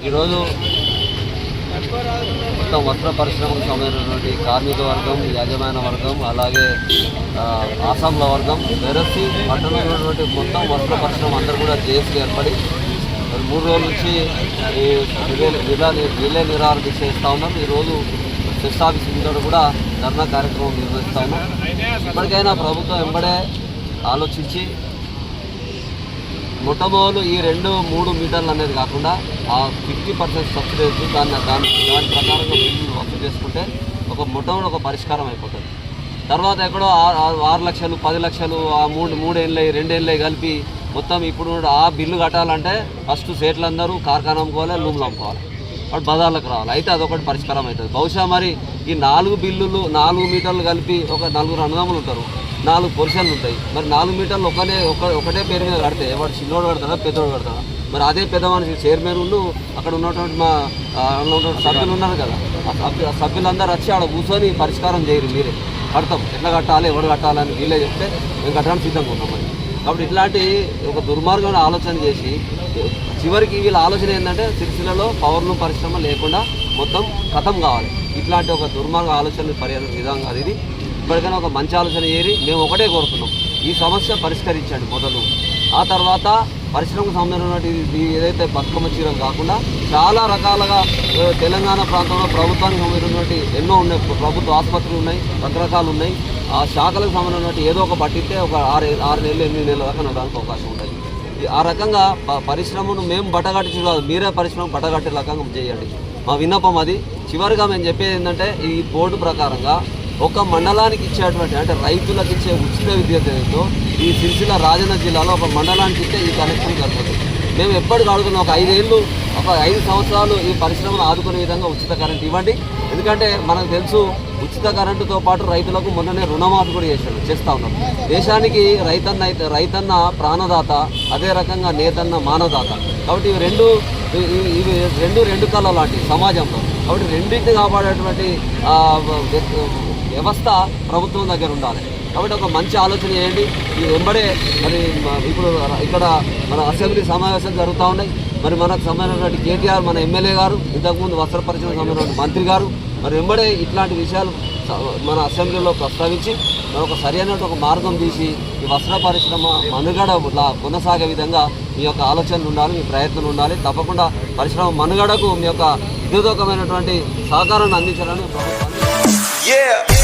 ఈరోజు మొత్తం వస్త్ర పరిశ్రమకు సంబంధించినటువంటి కార్మిక వర్గం యాజమాన్య వర్గం అలాగే ఆ, ఆసాంల వర్గం వెరసి పట్టణంలో ఉన్నటువంటి మొత్తం వస్త్ర పరిశ్రమ అందరూ కూడా జేఏసీ ఏర్పడి మూడు రోజుల నుంచి ఈ రిలే రిలే రిలే నిరాహార చేస్తూ ఉన్నాం. ఈరోజు సెస్ ఆఫీస్ కూడా ధర్నా కార్యక్రమం నిర్వహిస్తా ఉన్నాం. ఇప్పటికైనా ప్రభుత్వం వెంబడే ఆలోచించి మొట్టమొదలు ఈ రెండు మూడు మీటర్లు అనేది కాకుండా ఆ ఫిఫ్టీ పర్సెంట్ సబ్సిడీస్ దాన్ని దాని దాని ప్రకారంగా బిల్లు వసూలు చేసుకుంటే ఒక మొట్టమొదటి ఒక పరిష్కారం అయిపోతుంది. తర్వాత ఎక్కడో ఆ- ఆరు లక్షలు పది లక్షలు ఆ మూడు మూడేళ్ళు రెండేళ్ళు కలిపి మొత్తం ఇప్పుడు ఆ బిల్లు కట్టాలంటే ఫస్ట్ సేట్లు అందరూ కార్ఖానా అమ్ముకోవాలి లూమ్లు అమ్ముకోవాలి. వాడు బజార్లకు రావాలి. అయితే అదొకటి పరిష్కారం అవుతుంది. బహుశా మరి ఈ నాలుగు బిల్లులు నాలుగు మీటర్లు కలిపి ఒక నలుగురు అన్నదమ్ములు ఉంటారు. నాలుగు పొజిషన్లు ఉంటాయి. మరి నాలుగు మీటర్లు ఒకనే ఒక ఒకటే పేరు మీద కడితే వాడు చిన్నోడు కడతాడా పెద్దోడు కడతాడా? మరి అదే పెద్ద మనిషి చైర్మన్ అక్కడ ఉన్నటువంటి మా ఉన్నటువంటి సభ్యులు ఉన్నారు కదా. ఆ సభ్యు ఆ సభ్యులందరూ వచ్చి ఆడ కూర్చొని పరిష్కారం చేయరు మీరే. కడతాం. ఎట్లా కట్టాలి ఎవరు కట్టాలని వీళ్ళే చెప్తే మేము కట్టడానికి సిద్ధంగా ఉన్నాం మరి. కాబట్టి ఇట్లాంటి ఒక దుర్మార్గమైన ఆలోచన చేసి చివరికి వీళ్ళ ఆలోచన ఏంటంటే సిరిసిల్లలో పవర్లు పరిశ్రమ లేకుండా మొత్తం కథం కావాలి. ఇట్లాంటి ఒక దుర్మార్గ ఆలోచన పరిహారం విధంగా కాదు ఇది. ఇప్పటికైనా ఒక మంచి ఆలోచన ఏరి మేము ఒకటే కోరుతున్నాం ఈ సమస్య పరిష్కరించండి మొదలు. ఆ తర్వాత పరిశ్రమకు సంబంధించినటువంటి ఇది ఏదైతే బతుకమ్మ చీరం కాకుండా చాలా రకాలుగా తెలంగాణ ప్రాంతంలో ప్రభుత్వానికి సంబంధించినటువంటి ఎన్నో ఉన్నాయి. ప్రభుత్వ ఆసుపత్రులు ఉన్నాయి రకరకాలు ఉన్నాయి. ఆ శాఖలకు సంబంధించినటువంటి ఏదో ఒక పట్టిస్తే ఒక ఆరు ఆరు నెలలు ఎనిమిది నెలల దాకా నడడానికి అవకాశం ఉంటుంది. ఆ రకంగా పరిశ్రమను మేము బట్టగట్టి కాదు మీరే పరిశ్రమ బట్టగట్టే రకంగా చేయండి. మా విన్నపం అది. చివరిగా మేము చెప్పేది ఏంటంటే ఈ బోర్డు ప్రకారంగా ఒక మండలానికి ఇచ్చేటువంటి అంటే రైతులకు ఇచ్చే ఉచిత విద్యుత్ ఏదైతే ఈ సిరిసిల్ల రాజన్న జిల్లాలో ఒక మండలానికి ఇస్తే ఈ కనెక్షన్ సరిపోతుంది. మేము ఎప్పటికి అడుగుతున్నాం ఒక ఐదేళ్ళు ఒక ఐదు సంవత్సరాలు ఈ పరిశ్రమను ఆదుకునే విధంగా ఉచిత కరెంట్ ఇవ్వండి. ఎందుకంటే మనకు తెలుసు ఉచిత కరెంటుతో పాటు రైతులకు మొన్ననే రుణమాఫీ కూడా చేశాడు చేస్తూ ఉన్నాం. దేశానికి రైతన్న అయితే రైతన్న ప్రాణదాత అదే రకంగా నేతన్న మానదాత కాబట్టి ఇవి రెండు ఇవి- రెండు రెండు కళ లాంటివి సమాజంలో. కాబట్టి రెండింటిని కాపాడేటువంటి వ్యవస్థ ప్రభుత్వం దగ్గర ఉండాలి. కాబట్టి ఒక మంచి ఆలోచన చేయండి. ఈ వెంబడే మరి ఇప్పుడు ఇక్కడ మన అసెంబ్లీ సమావేశాలు జరుగుతూ ఉన్నాయి. మరి మనకు సంబంధించినటువంటి కేటీఆర్ మన ఎమ్మెల్యే గారు ఇంతకుముందు వస్త్ర పరిశ్రమ సంబంధించిన మంత్రి గారు మరి వెంబడే ఇట్లాంటి విషయాలు మన అసెంబ్లీలో ప్రస్తావించి మరి ఒక సరైన ఒక మార్గం తీసి ఈ వస్త్ర పరిశ్రమ మనుగడ కొనసాగే విధంగా మీ యొక్క ఆలోచనలు ఉండాలి మీ ప్రయత్నం ఉండాలి. తప్పకుండా పరిశ్రమ మనుగడకు మీ యొక్క విద్యుదకమైనటువంటి సహకారాన్ని అందించాలని ప్రభుత్వాన్ని